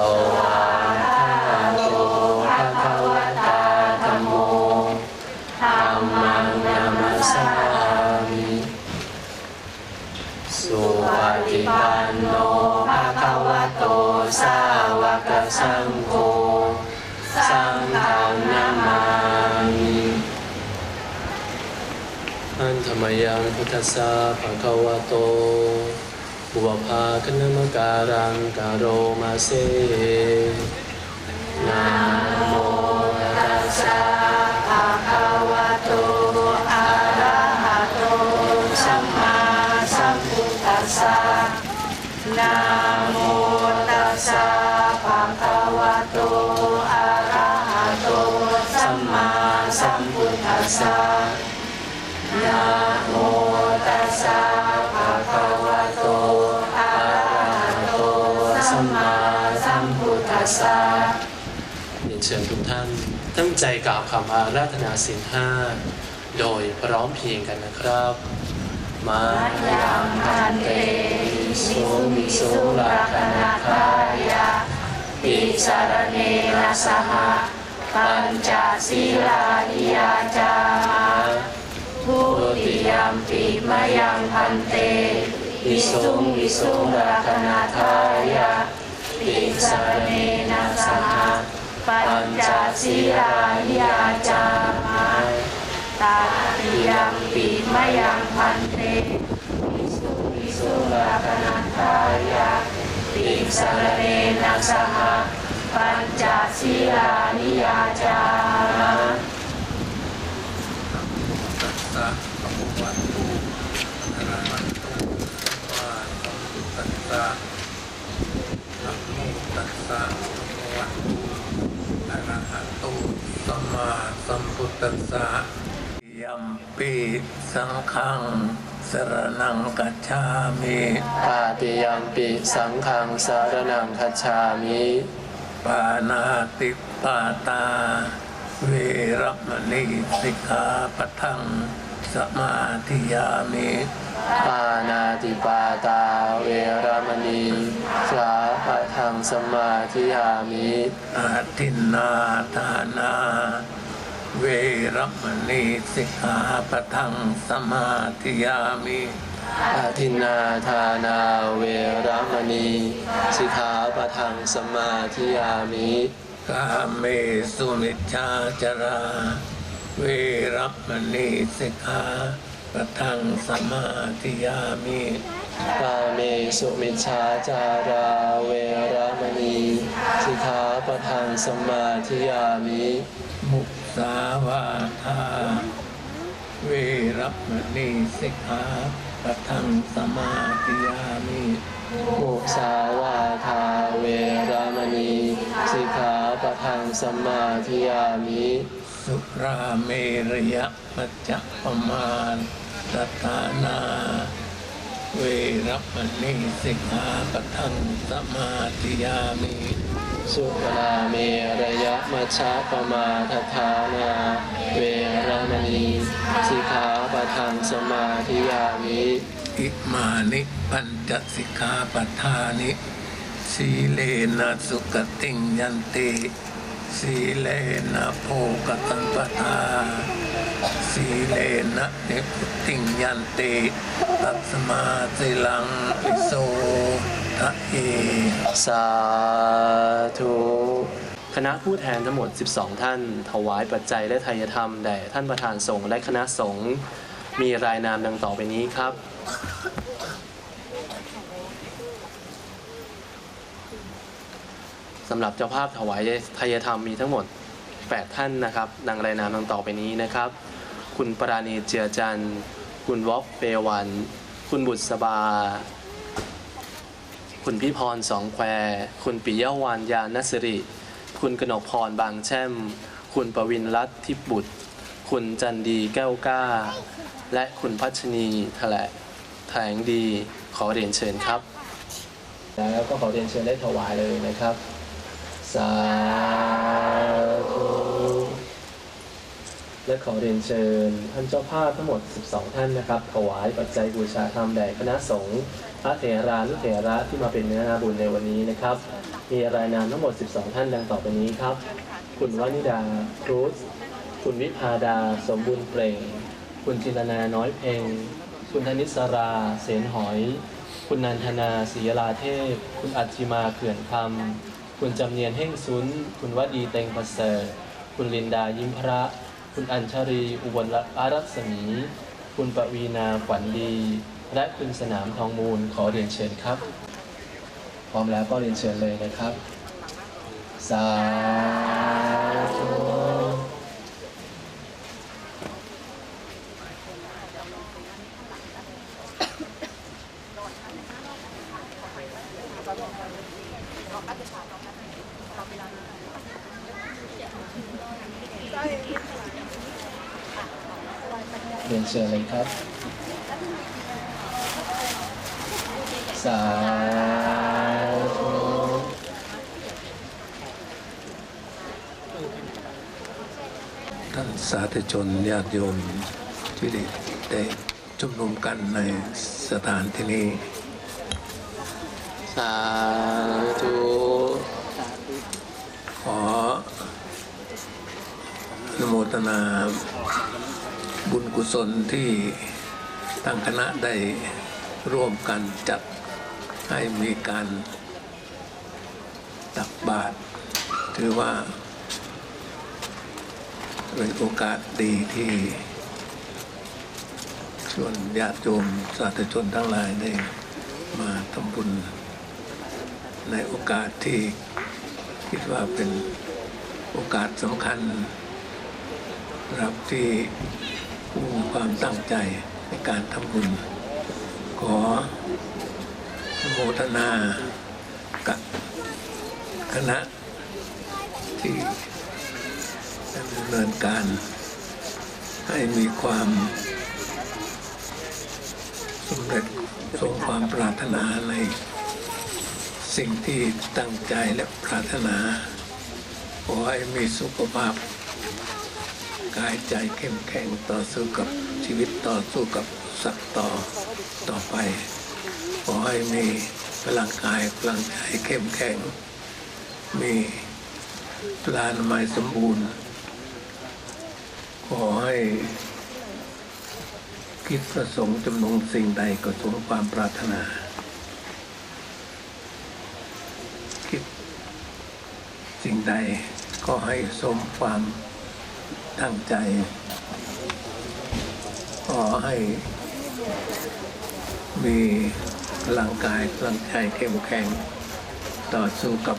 สวากขาโตภะคะวะตาธัมโมธัมมังนามัสสามิสุปฏิปันโนภะคะวะโตสาวกสังโฆสังฆังนามามิอันธรรมยังพุทธสสะภะคะวะโต บุพภาคณมการังกาโรมาเซนะโมตัสสะภะคะวะโตอะระหะโตสัมมาสัมพุทธัสสะนะโมตัสสะภะคะวะโตอะระหะโตสัมมาสัมพุทธัสสะนะ สสะเรียนเชิญทุกท่านตั้งใจกล่าวคำอาราธนาสินห้าโดยพร้อมเพรียงกันนะครับมายังพันเตสุมิสุราคณาคายะปิสารเนนะสหะปัญจศีลานิยาจามะทุติยามปิมายังพันเตอิสุมิสุราคณาคายะ ติสเนนะสหะปัญจศีลานิยาจามาตาติยังปิมยังพันเตวิสุวิสุราคณาทายาติสเนนะสหะปัญจศีลานิยาจามะ ตัสสะภะคะวะโตอะระหะโตสัมมาสัมพุทธัสสะนะโมตัสสะภะคะวะโตอะระหะโตสั มมาสัมพุทธัสสะยัมปิสังฆังสรณังกัจฉามิปาติยัมปิสังฆังสารนังคัจฉามิปานาติปาตา เวรมณีสิกขาปะทังสมาธิยามิปานาติปาตา เวรมณีสา ปะทังสมาธิยามิอาทินนาทานาเวรมณีสิกขาปะทังสมาธิยามิอาทินนาทานาเวรมณีสิกขาปะทังสมาธิยามิกาเมสุมิชฌาจารา เวรมณีสิกขาปะทังสมาธิยามิ กาเมสุมิชาจาราเวรมณีสิกขาปะทังสมาธิยามิมุสาวาทาเวรมณีสิกขาปะทังสมาธิยามิมุสาวาทาเวรมณีสิกขาปะทังสมาธิยามิสุราเมรยะมัจจปมาณรัตานา เวรมณีสิกขาปะทังสมาธิยามิสุราเมระยะมัชฌะปมาทฐานาเวรมณีสิกขาปะทังสมาธิยามิอิมานิปัญจสิกขาปทานิสีเลนะสุกติงยันติสีเลนะโภกตังปทา สีเลนะเนิพุตติงยันติตัสมาสิลังปิโสทะเอสาธุคณะผู้แทนทั้งหมด 12 ท่าน ถวายปัจจัยและทายธรรมแด่ท่านประธานสงฆ์และคณะสงฆ์มีรายนามดังต่อไปนี้ครับสำหรับเจ้าภาพถวายทายธรรมมีทั้งหมด 8 ท่านนะครับ ดังรายนามดังต่อไปนี้นะครับ คุณปราณีเจือจันคุณวอกเปวัน คุณบุษบา คุณพี่พรสองแคว คุณปิยวานยานสิริ คุณกนกพรบางแช่ม คุณประวินรัตทิพบุตร คุณจันดีแก้วก้า และคุณพัชนีแถลแถลงดีขอเรียนเชิญครับ แล้วก็ขอเรียนเชิญได้ถวายเลยนะครับสาธุ และขอเรียนเชิญท่านเจ้าภาพทั้งหมด 12 ท่านนะครับ ถวายปัจจัยบูชาธรรมแด่คณะสงฆ์พระเถรานุเถระที่มาเป็นเนื้อนาบุญในวันนี้นะครับ มีรายนามทั้งหมด 12 ท่านดังต่อไปนี้ครับ คุณวานิดาครูสคุณวิพาดา สมบูรณ์เปล่ง คุณจินนาน้อยเพ็งคุณธนิสรา เสนหอย คุณนันทนาศรียาเทพ คุณอัจจิมาเขื่อนคำคุณจำเนียนเฮ่งซุน คุณวดีเต็งประเสริฐคุณลินดายิ้มพระ คุณอัญชรี อุบลอารัศมี คุณปวีนาขวัญดี และคุณสนามทองมูลขอเรียนเชิญครับ พร้อมแล้วก็เรียนเชิญเลยนะครับ สาธุ เรียนเชิญเลยครับ สาธุ ท่านสา ธุชนญาติโยมที่ได้ได้ชุมนุมกันในสถานที่นี้ สาธุ ขออนุโมทนาบุญกุศลที่ทางคณะได้ร่วมกันจัดให้มีการตักบาตรถือว่า เป็นโอกาสดีที่ชวนญาติโยมสาธุชนทั้งหลายได้มาทำบุญ ในโอกาสที่คิดว่าเป็นโอกาสสำคัญรับที่ผู้มีความตั้งใจในการทำบุญ ขอโมทนากับคณะที่ เนินการ ให้มีความสำเร็จสมความปรารถนาในสิ่งที่ตั้งใจและปรารถนาขอให้มีสุขภาพ กายใจเข้มแข็งต่อสู้กับชีวิตต่อสู้กับสัตว์ต่อต่อไป ขอให้มีพลังกายพลังใจเข้มแข็ง มีพลานามัยสมบูรณ์ ขอให้คิดประสงค์จำนงสิ่งใดก็สมความปรารถนา คิดสิ่งใดก็ให้สมความตั้งใจ ขอให้มีพลังกายพลังใจเข้มแข็ง ต่อสู้กับ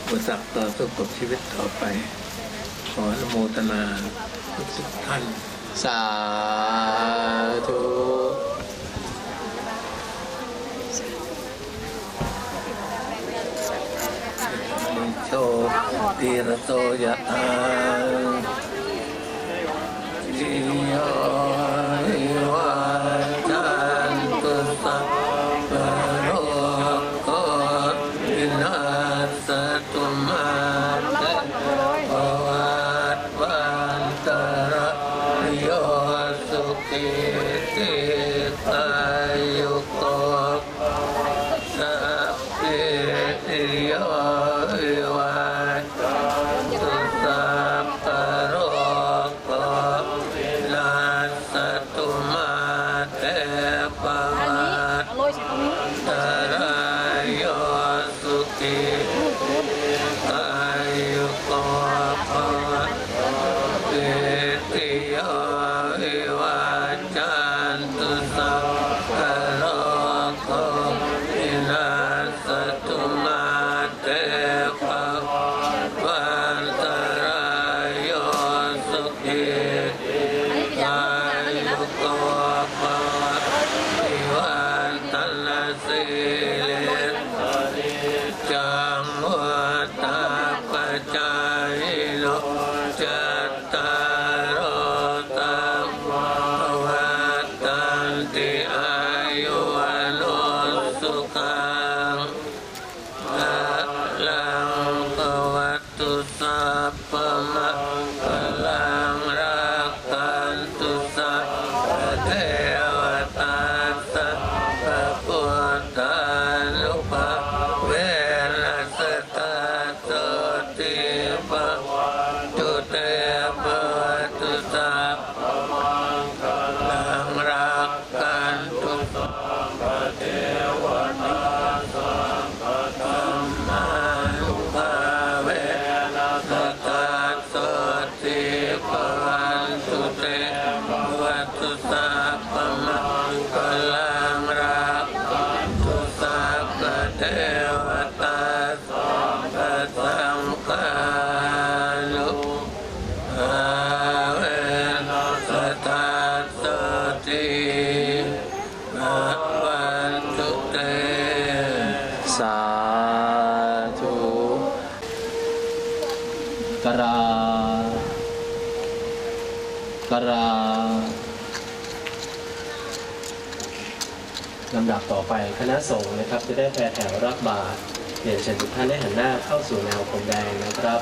อุปสรรคต่อสู้กับชีวิตต่อไป ออนุโมทนาทุกท่าน สาธุมุโชติระโตยะอา ราลำดับต่อไปคณะสงฆ์นะครับ จะได้แพรแถวรับบาตรเรียนเชิญทุกท่านได้หันหน้าเข้าสู่แนวพรมแดงนะครับ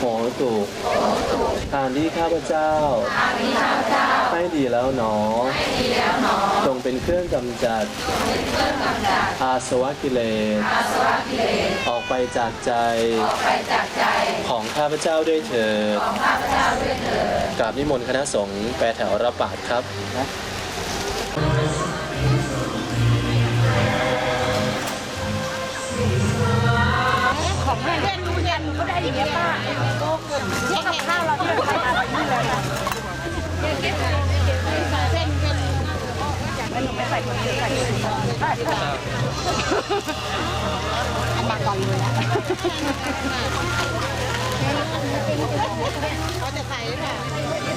โหตุทานที่ข้าพเจ้า ให้ดีแล้วหนอ จงเป็นเครื่องกำจัด อาสวะกิเลส ออกไปจากใจ ของข้าพเจ้าด้วยเถิดกราบนิมนต์คณะสงฆ์แปรแถวรับบาตรครับ อันดักก่อนเลยนะเขาจะใส่หรือเปล่าย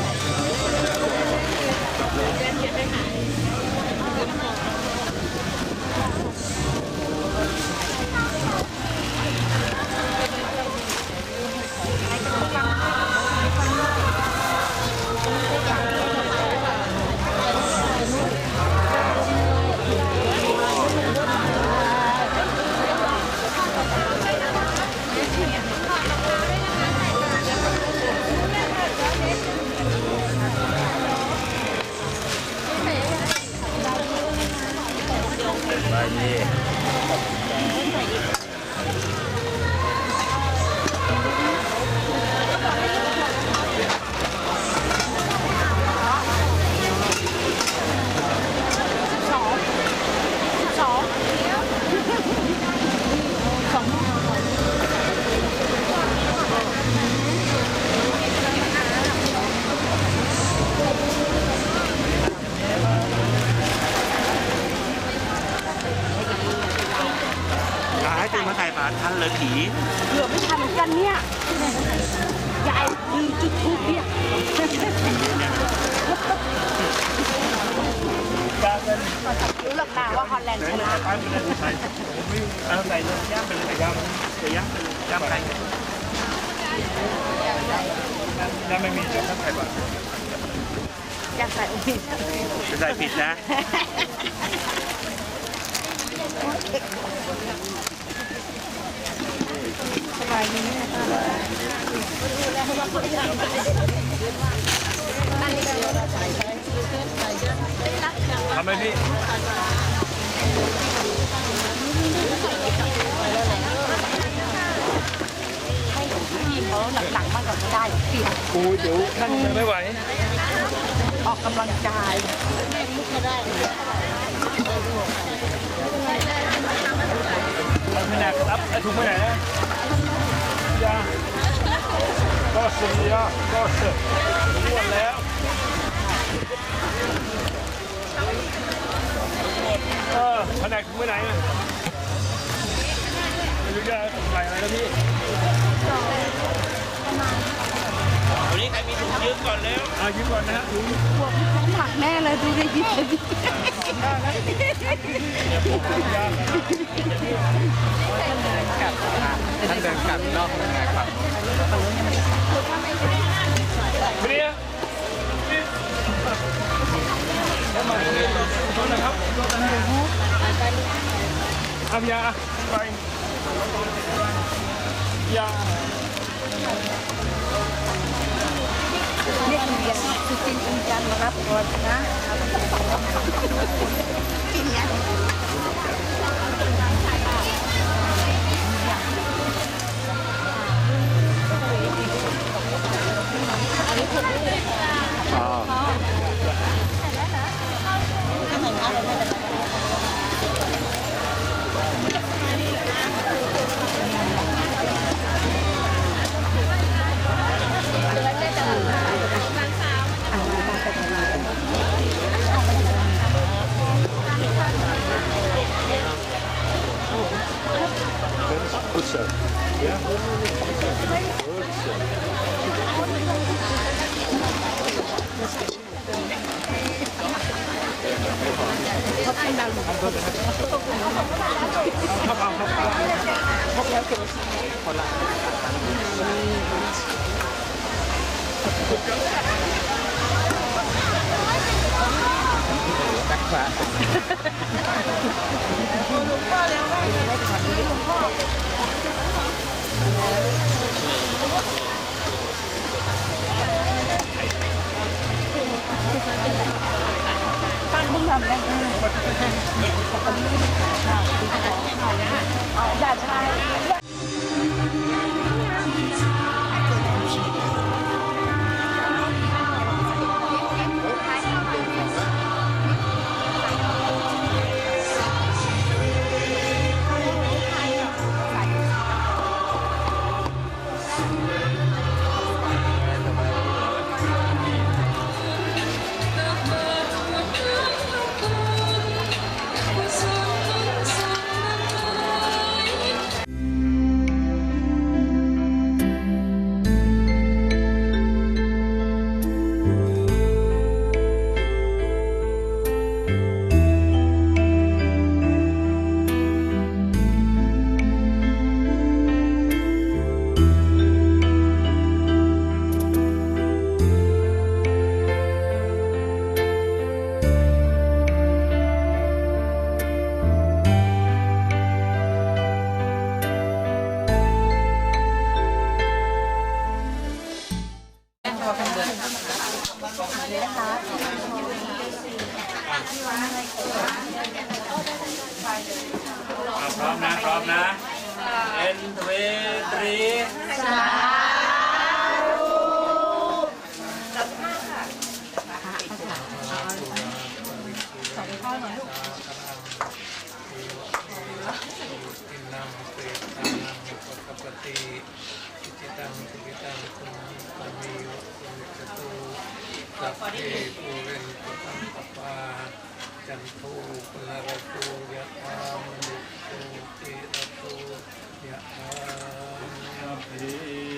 ตื่นมาใส่บาตรทันเลยผีเกือบไม่ทันเหมือนกันเนี่ยยายลืมจุดทูบเนี่ยรู้หรอกนะว่าฮอลแลนด์ชนะไปไปเลยใส่ผมไม่เอาใส่เลยย่างไปเลยย่างจะย่างไปเลยย่างไปย่างไม่มีจะต้องใส่บาตรอยากใส่อุ้ยจะใส่ผิดนะสบายดีไหม ทำไมพี่หนักๆมากกว่าก็ได้เปลี่ยนกูเดี๋ยวท่านไม่ไหว ออกกำลังกายแม่มุกก็ได้ไม่หนักรับถุงไปไหนนะ ยาก็สิยาก็เสร็จรู้แล้วเออแผนกถุงไปไหนอะไม่รู้จะใส่อะไรแล้วพี่วันนี้ใครมีถุงยืมก่อนแล้วอะยืมก่อนนะฮะถุงหนักแน่เลยดูได้ยินเลยท่านเดินกลับนอกงานครับเรียนะครับทำยาไปยาเรียกเรียนคือจริงจริงจังมารับก่อนนะจริงเนี่ย เอะ 3อินนังเปตานังอุปกปปติอิจิตังสุกิตังคุณปะมิโยสุวิจตุสัพเพปูเรนตุสังปปาจันโทปนารโตยะธามนิโตติระโตยะธา พิ